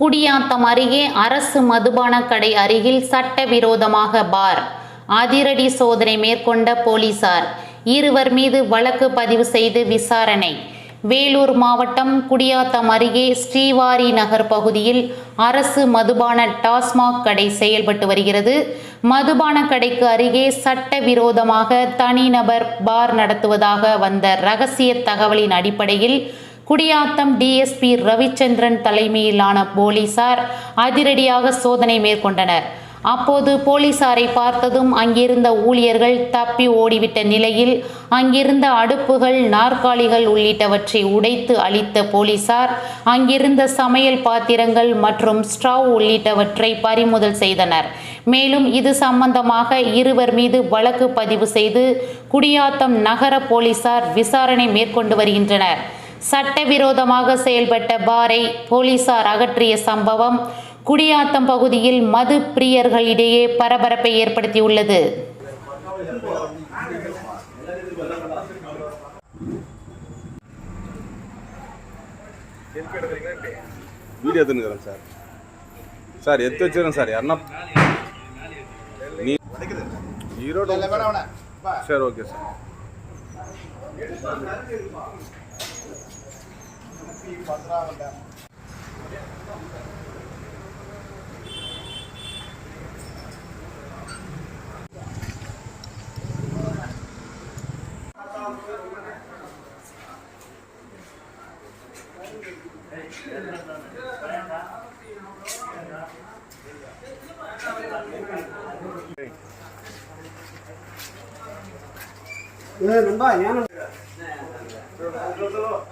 குடியாத்தம் அருகே அரசு மதுபான கடை அருகில் சட்டவிரோதமாக பார். அதிரடி சோதனை மேற்கொண்ட போலீசார். இருவர் மீது வழக்கு பதிவு செய்து விசாரணை. வேலூர் மாவட்டம் குடியாத்தம் அருகே ஸ்ரீவாரி நகர் பகுதியில் அரசு மதுபான டாஸ்மாக் கடை செயல்பட்டு வருகிறது. மதுபான கடைக்கு அருகே சட்டவிரோதமாக தனிநபர் பார் நடத்துவதாக வந்த ரகசிய தகவலின் அடிப்படையில் குடியாத்தம் டிஎஸ்பி ரவிச்சந்திரன் தலைமையிலான போலீசார் அதிரடியாக சோதனை மேற்கொண்டனர். அப்போது போலீசாரை பார்த்ததும் அங்கிருந்த ஊழியர்கள் தப்பி ஓடிவிட்ட நிலையில் அங்கிருந்த அடுப்புகள் நாற்காலிகள் உள்ளிட்டவற்றை உடைத்து அளித்த போலீசார் அங்கிருந்த சமையல் பாத்திரங்கள் மற்றும் ஸ்ட்ரவ் உள்ளிட்டவற்றை பறிமுதல் செய்தனர். மேலும் இது சம்பந்தமாக இருவர் மீது வழக்கு பதிவு செய்து குடியாத்தம் நகர போலீசார் விசாரணை மேற்கொண்டு வருகின்றனர். சட்டவிரோதமாக செயல்பட்ட பாரை போலீசார் அகற்றிய சம்பவம் குடியாத்தம் பகுதியில் மது பிரியர்களிடையே பரபரப்பை ஏற்படுத்தியுள்ளது வீடியோ எடுத்துனுக்குறேன் சார் சார் எடுத்து வச்சிருக்கேன் சார் யாருன்னா நீ ஈரோடு சரி ஓகே சார் நூற்றி பதினாறு டேம் நண்பா ஞானம் Thank you.